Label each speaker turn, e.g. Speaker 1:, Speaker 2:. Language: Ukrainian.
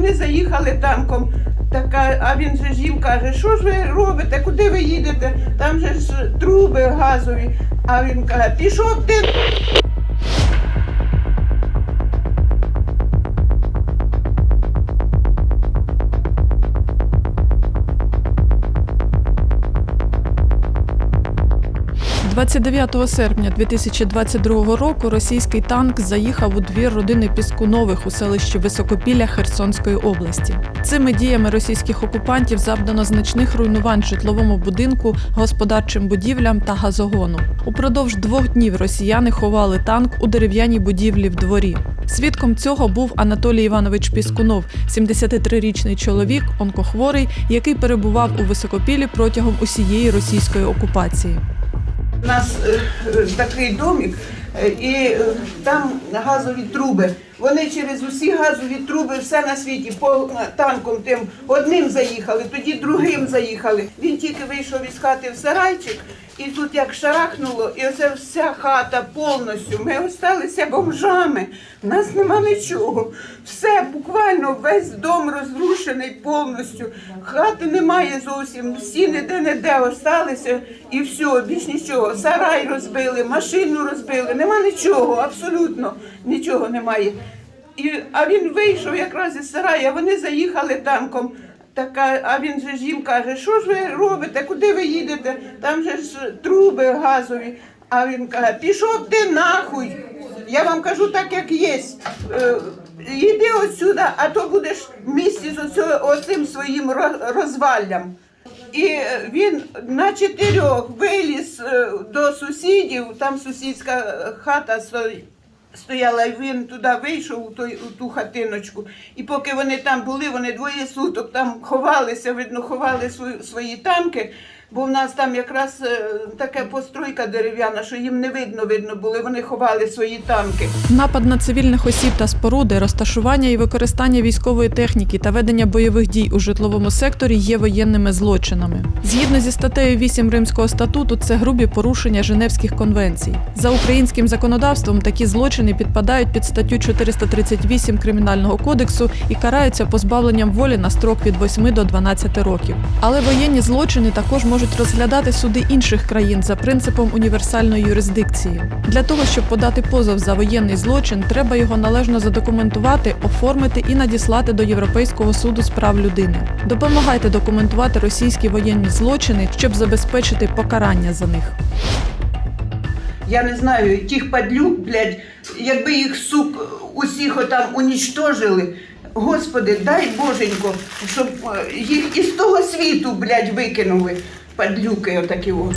Speaker 1: вони заїхали танком. Така, а він же ж їм каже, що ж ви робите, куди ви їдете? Там же ж труби газові. А він каже, пішов ти.
Speaker 2: – 29 серпня 2022 року російський танк заїхав у двір родини Піскунових у селищі Високопілля Херсонської області. Цими діями російських окупантів завдано значних руйнувань житловому будинку, господарчим будівлям та газогону. Упродовж двох днів росіяни ховали танк у дерев'яній будівлі в дворі. Свідком цього був Анатолій Іванович Піскунов, 73-річний чоловік, онкохворий, який перебував у Високопіллі протягом усієї російської окупації.
Speaker 1: У нас е, е, такий домик, е, і там газові труби. Вони через усі газові труби, все на світі, по танком тим одним заїхали, тоді другим заїхали. Він тільки вийшов із хати в сарайчик, і тут як шарахнуло, і оце вся хата повністю. Ми осталися бомжами. У нас нема нічого. Все, буквально весь дом розрушений повністю. Хати немає зовсім, стіни де-не-де осталися і все, більш нічого. Сарай розбили, машину розбили, нема нічого, абсолютно нічого немає. І, а він вийшов якраз із сарая, вони заїхали танком. Така, а він же ж їм каже, що ж ви робите, куди ви їдете? Там же ж труби газові. А він каже, пішов ти нахуй. Я вам кажу так, як є. Е, Йди отсюди, а то будеш в місті з оцим своїм ро- розваллям. І е, він на чотирьох виліз е, до сусідів, там сусідська е, хата сто- стояла, і він туди вийшов у, той, у ту хатиночку. І поки вони там були, вони двоє суток там ховалися, видно, ховали свої, свої танки. Бо в нас там якраз е, така постройка дерев'яна, що їм не видно, видно були, вони ховали свої танки.
Speaker 2: Напад на цивільних осіб та споруди, розташування і використання військової техніки та ведення бойових дій у житловому секторі є воєнними злочинами. Згідно зі статтею 8 Римського статуту, це грубі порушення Женевських конвенцій. За українським законодавством такі злочини підпадають під статтю 438 Кримінального кодексу і караються позбавленням волі на строк від 8 до 12 років. Але воєнні злочини також можуть розглядати суди інших країн за принципом універсальної юрисдикції. Для того, щоб подати позов за воєнний злочин, треба його належно задокументувати, оформити і надіслати до Європейського суду з прав людини. Допомагайте документувати російські воєнні злочини, щоб забезпечити покарання за них.
Speaker 1: Я не знаю, тих падлюк, блядь, якби їх сук усіх отам унічтожили. Господи, дай Боженько, щоб е, їх із того світу, блядь, викинули. Падлюки отакі. О.